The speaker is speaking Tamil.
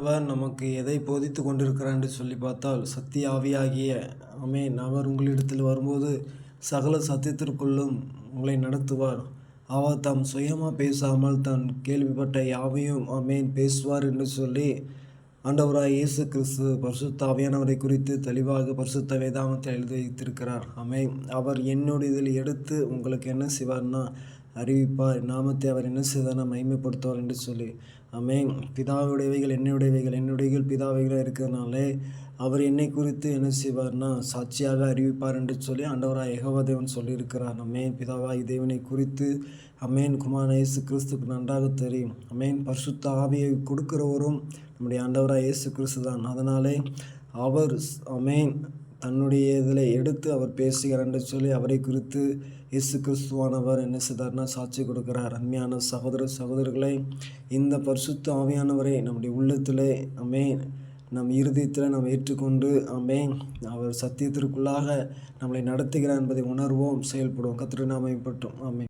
அவர் நமக்கு எதை போதித்து கொண்டிருக்கிறார் என்று சொல்லி பார்த்தால் சத்திய ஆவியாகிய அமேன் அவர் உங்களிடத்தில் வரும்போது சகல சத்தியத்திற்குள்ளும் உங்களை நடத்துவார். அவர் தாம் சுயமாக பேசாமல் தான் கேள்விப்பட்ட யாவையும் அமேன் பேசுவார் என்று சொல்லி ஆண்டவராய் இயேசு கிறிஸ்து பரிசுத்த ஆவியானவரை குறித்து தெளிவாக பரிசுத்த வேதாமத்தில் எழுதி வைத்திருக்கிறார் அமேன் அவர் என்னுடைய இதில் எடுத்து உங்களுக்கு என்ன செய்வார்னா அறிவிப்பார். நாமத்தை அவர் என்ன செய்தார்? நாம் மைமைப்படுத்துவார் என்று சொல்லி. அமேன் பிதாவுடையவைகள் என்னுடையவைகள் என்னுடையவைகள் பிதாவைகளாக இருக்கிறதுனாலே அவர் என்னை குறித்து என்ன செய்வார்னா சாட்சியாக அறிவிப்பார் என்று சொல்லி ஆண்டவராக ஏகவாதேவன் சொல்லியிருக்கிறார். அமேன் பிதாவாய் தேவனை குறித்து அமேன் குமார இயேசு கிறிஸ்துக்கு நன்றாக தெரியும். அமேன் பரிசுத்த ஆவியை கொடுக்கிறவரும் நம்முடைய ஆண்டவராக இயேசு கிறிஸ்து தான். அதனாலே அவர் அமேன் தன்னுடைய இதில் எடுத்து அவர் பேசுகிறார் என்று சொல்லி அவரை குறித்து இயேசு கிறிஸ்துவானவர் என்ன செய்தார்னா சாட்சி கொடுக்கிறார். அருமையான சகோதர சகோதரர்களை இந்த பரிசுத்த ஆவியானவரை நம்முடைய உள்ளத்தில் அமேன் நம் இருதயத்தில் நாம் ஏற்றுக்கொண்டு அமேன் அவர் சத்தியத்திற்குள்ளாக நம்மளை நடத்துகிறார் என்பதை உணர்வோம் செயல்படுவோம். கத்திர நாமைப்பட்டோம் பட்டும் ஆமே.